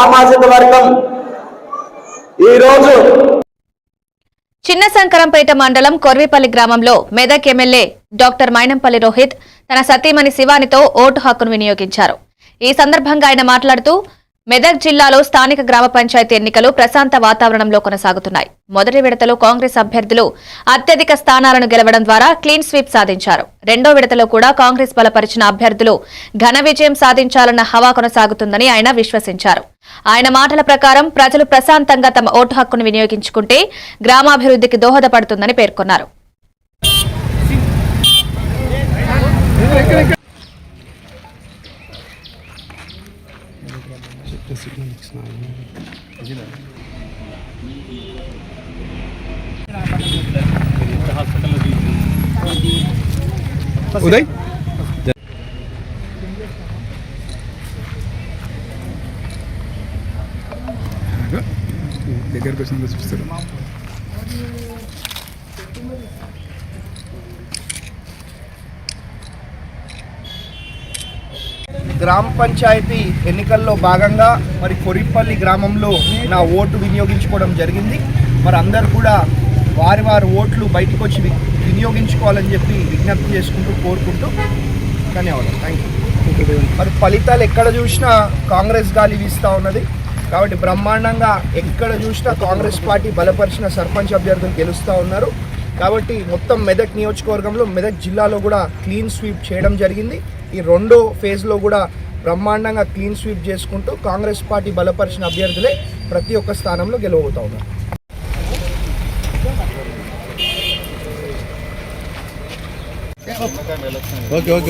సామాజిక వర్గం. ఈరోజు చిన్న శంకరంపేట మండలం కొర్విపల్లి గ్రామంలో మెదక్ ఎమ్మెల్యే డాక్టర్ మైనంపల్లి రోహిత్ తన సతీమణి శివానితో ఓటు హక్కును వినియోగించారు. ఈ సందర్భంగా ఆయన మాట్లాడుతూ మెదక్ జిల్లాలో స్థానిక గ్రామ పంచాయతీ ఎన్నికలు ప్రశాంత వాతావరణంలో కొనసాగుతున్నాయి. మొదటి విడతలో కాంగ్రెస్ అభ్యర్థులు అత్యధిక స్థానాలను గెలవడం ద్వారా క్లీన్ స్వీప్ సాధించారు. రెండో విడతలో కూడా కాంగ్రెస్ బలపరిచిన అభ్యర్థులు ఘన విజయం సాధించాలన్న హవా కొనసాగుతుందని ఆయన విశ్వసించారు. ఆయన మాటల ప్రకారం ప్రజలు ప్రశాంతంగా తమ ఓటు హక్కును వినియోగించుకుంటే గ్రామాభివృద్ధికి దోహదపడుతుందని పేర్కొన్నారు. ఉదయ్? దగ్గరకు వచ్చినాక చూస్తారు గ్రామ పంచాయతీ ఎన్నికల్లో భాగంగా మరి కొరిపల్లి గ్రామంలో నా ఓటు వినియోగించుకోవడం జరిగింది. మరి అందరు కూడా వారి వారి ఓట్లు బయటకు వచ్చి వి- వినియోగించుకోవాలని చెప్పి విజ్ఞప్తి చేసుకుంటూ కోరుకుంటూ ధన్యవాదాలు. థ్యాంక్ యూ మరి ఫలితాలు ఎక్కడ చూసినా కాంగ్రెస్ గాలి వీస్తూ ఉన్నది. కాబట్టి బ్రహ్మాండంగా ఎక్కడ చూసినా కాంగ్రెస్ పార్టీ బలపరిచిన సర్పంచ్ అభ్యర్థులు గెలుస్తూ ఉన్నారు. కాబట్టి మొత్తం మెదక్ నియోజకవర్గంలో మెదక్ జిల్లాలో కూడా క్లీన్ స్వీప్ చేయడం జరిగింది. ఈ రెండో ఫేజ్లో కూడా బ్రహ్మాండంగా క్లీన్ స్వీప్ చేసుకుంటూ కాంగ్రెస్ పార్టీ బలపరిచిన అభ్యర్థులే ప్రతి ఒక్క స్థానంలో గెలవబోతా ఉన్నారు. Okay okay.